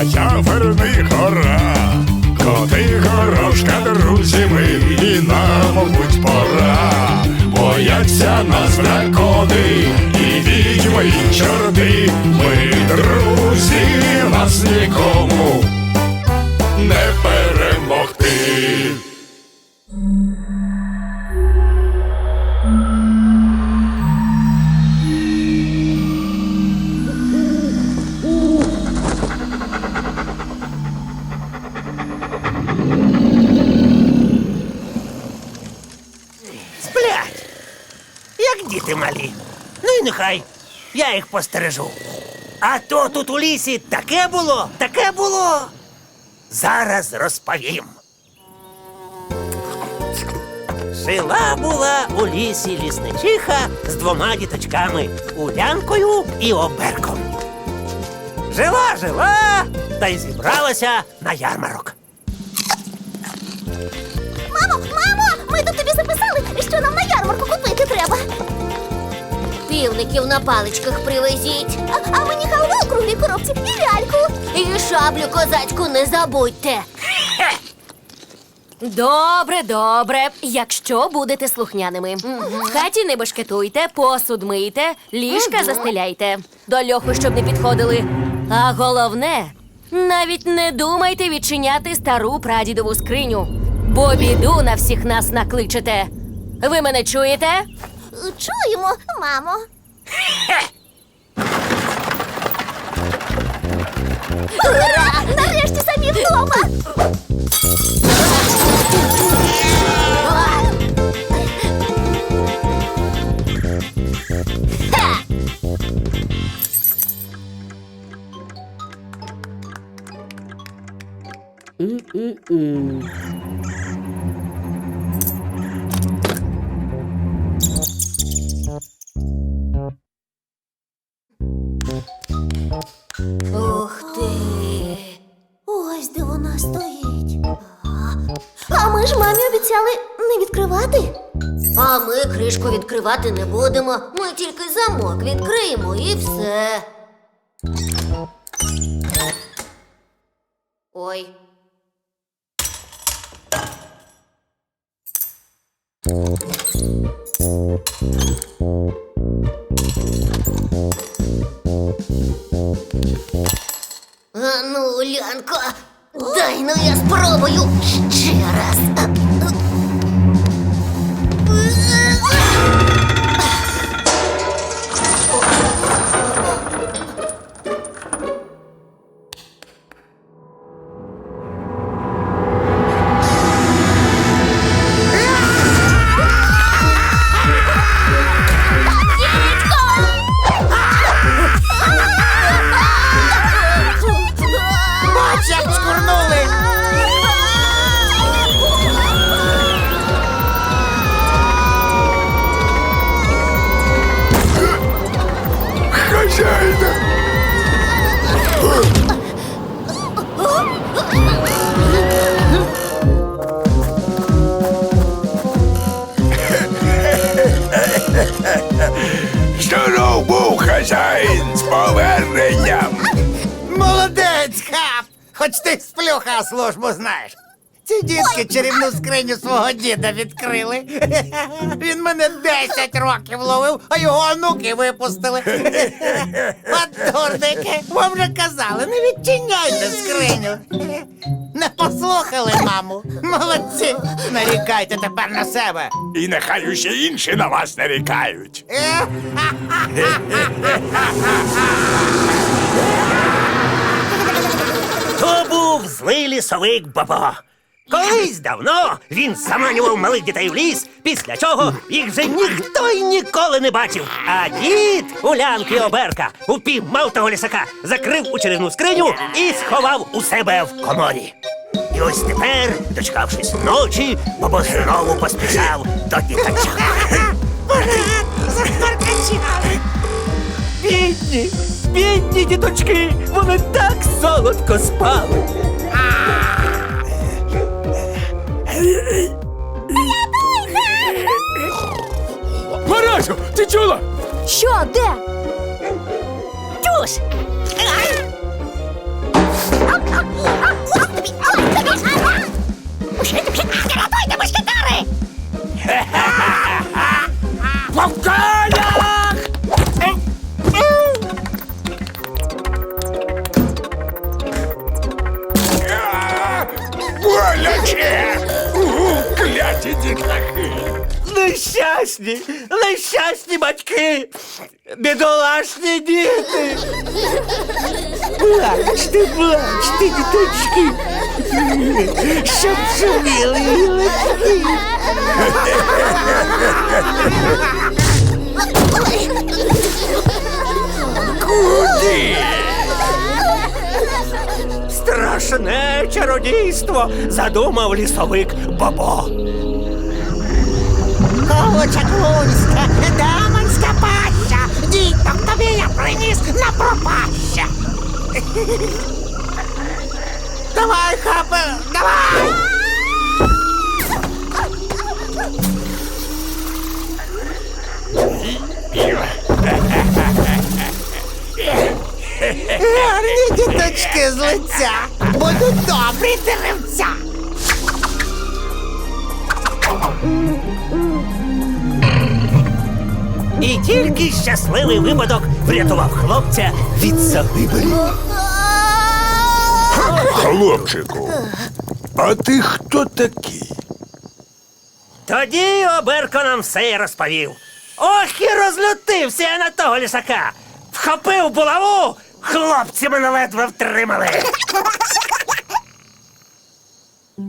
а я верний гора. Коти горошка, друзі ми, і нам, мабуть, пора. Бояться нас дракони, і відьми, і чорти. Діти малі. Ну і нехай, я їх постережу. А то тут у лісі таке було, таке було. Зараз розповім. Жила була у лісі лісничиха з двома діточками Улянкою і Оберком. Жила, жила, та й зібралася на ярмарок. Мамо, мамо, ми тут тобі записали, що нам на ярмарку треба. Півників на паличках привезіть. А, а мені халву у круглій коробці і ляльку. І шаблю козацьку не забудьте. Добре, добре. Якщо будете слухняними. В хаті не бешкетуйте, посуд мийте, ліжка застеляйте. До льоху, щоб не підходили. А головне, навіть не думайте відчиняти стару прадідову скриню, бо біду на всіх нас накличете. Ви мене чуєте? Чуємо, мамо. Ура! Нарешті самі вдома. Ух ти. Ось де вона стоїть. А ми ж мамі обіцяли не відкривати. А ми кришку відкривати не будемо. Ми тільки замок відкриємо і все. Ой. А дай ну я спробую ще раз. Хазяїна! Здоров був хазяїн з поверненням! Молодець, хап! Хоч ти сплюха службу знаєш. Ці дітки чарівну скриню свого діда відкрили. Він мене 10 років ловив, а його онуки випустили. От дурники, вам же казали, не відчиняйте скриню. Не послухали, маму. Молодці. Нарікайте тепер на себе. І нехай усі інші на вас нарікають. То був злий лісовик Бобо. Колись давно він заманював малих дітей в ліс, після чого їх вже ніхто й ніколи не бачив. А дід Улянки Оберка упіймав того лісака, закрив у чарівну скриню і сховав у себе в коморі. І ось тепер, дочекавшись ночі, Бобо знову поспішав до діточок. Бідні, бідні діточки, вони так солодко спали. Парасю, ти чула? Що, де? Чуш! Рятуйте, батьки, бідолашні діти. Плачте, плачте, діточки. Щоб шуміли гілочки. Куди? Страшне чародійство задумав лісовик Бобо. Колочаклунська, демонська Давай, хапе, давай! Гарні діточки з лиця! Будуть добрі деревця! І тільки щасливий випадок врятував хлопця від загибелі. Хлопчику, а ти хто такий? Тоді Оберко нам все й розповів. Ох і розлютився я на того лісака. Вхопив булаву, хлопці мене ледве втримали.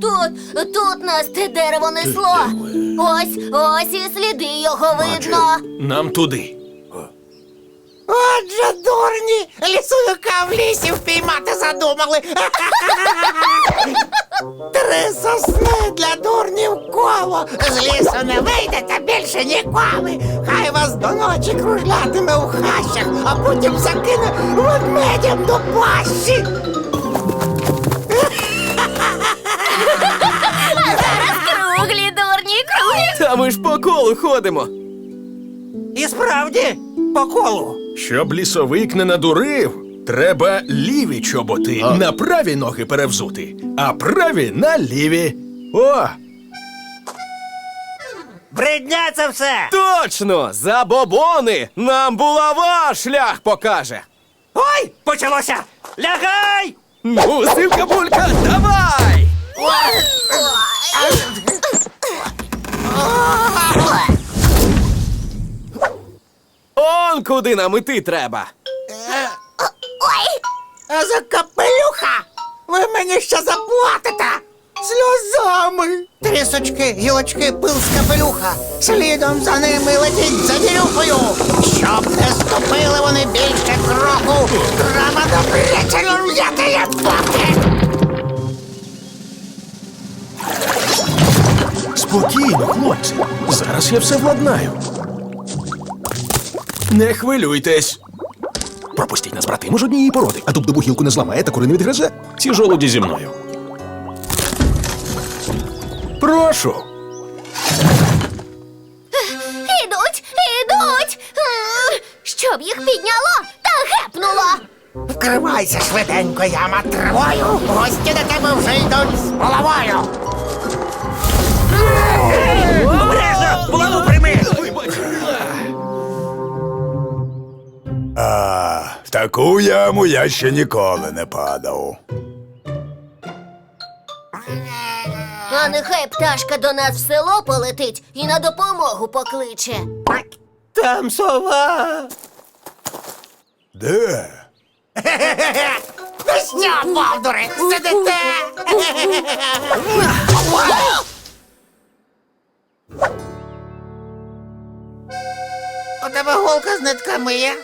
Тут, тут нас те дерево несло. Ось, ось і сліди його видно. Нам туди. Отже, дурні, лісовика в лісі впіймати задумали. Три сосни для дурнів коло. З лісу не вийдете більше ніколи. Хай вас до ночі кружлятиме у хащах, а потім закине ведмедям до пащі. Круглі, дурні, круглі. Та ми ж по колу ходимо. І справді, по колу. Щоб лісовик не надурив, треба ліві чоботи на праві ноги перевзути, а праві на ліві. О, Бредня це все. Точно! Забобони! Нам булава шлях покаже! Ой, почалося! Лягай! Ну, сивка булька, давай! Он куди нам іти треба. А за капелюха ви мені ще заплатите сльозами. Трісочки, гілочки, пил з капелюха. Слідом за ними летіть за ділюхою. Щоб не ступили вони більше кроку, треба добряче взяти я боки. спокійно, хлопці. Зараз я все владнаю. Не хвилюйтесь. Пропустіть нас, брати, ми ж однієї породи, а дуб гілку не зламає та кури не відгризе. Ці жолуді зі мною. Прошу. Ідуть, ідуть. М, Щоб їх підняло та гепнуло. Вкривайся швиденько, яма травою. Гості до тебе вже йдуть з головою. Таку яму я ще ніколи не падав. А нехай пташка до нас в село полетить і на допомогу покличе. Там сова. Де? Ну що, бовдури, сидите? У тебе голка з нитками є?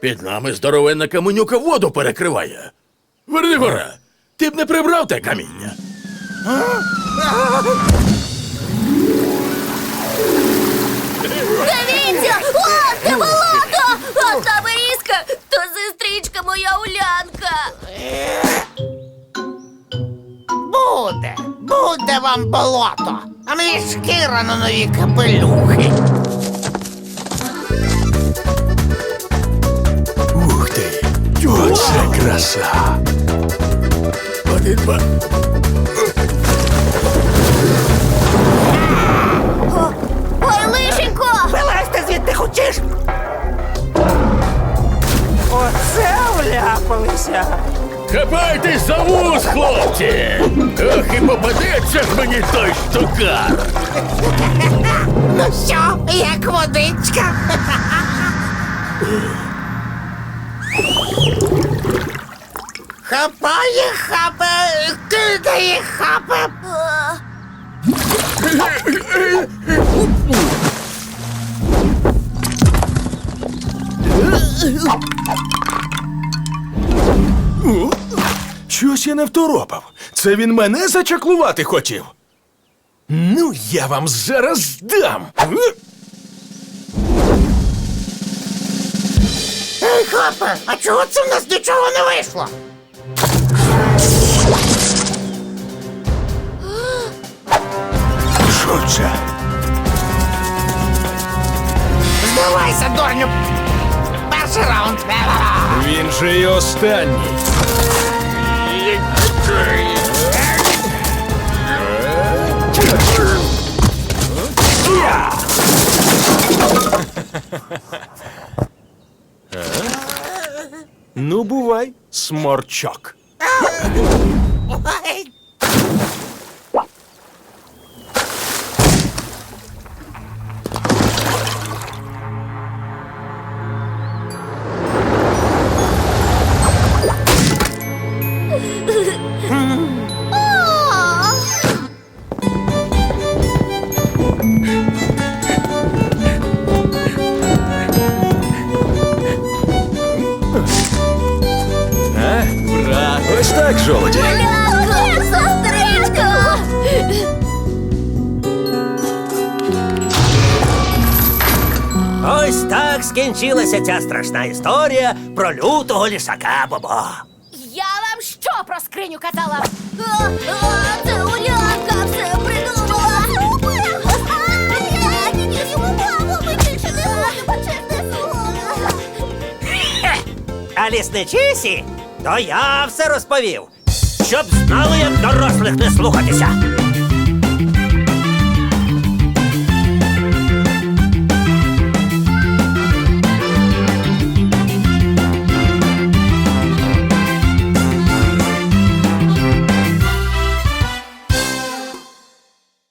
Під нами здоровенна каменюка воду перекриває. Вернигора, ти б не прибрав те каміння. Дивіться! О, це болото! А та берізка, то сестричка моя Улянка. Буде, буде вам болото. А мені шкіра на нові капелюхи. Оце краса! Один, два. Ой, лишенько! Вилазьте звідти хочеш! Оце вляпалися! Хапайтесь за вуз, хлопці! Ох, і попадеться ж мені той штукар! Ну що, як водичка? Хапає, хапе, кидає, хапе. Щось я не второпав. Це він мене зачаклувати хотів. Ну, я вам зараз дам. Ей, хапе, а чого це в нас нічого не вийшло? Що це? Здавайся, дурню. Перший раунд. Він же і останній. Ну, бувай, сморчок. Ой. Скінчилася ця страшна історія про лютого лісака Бобо. Я вам що про скриню казала? Це Улянка все придумала! Я тільки йому ми більше не можемо, чесне слово! А лісничисі, то я все розповів, щоб знали, як дорослих не слухатися.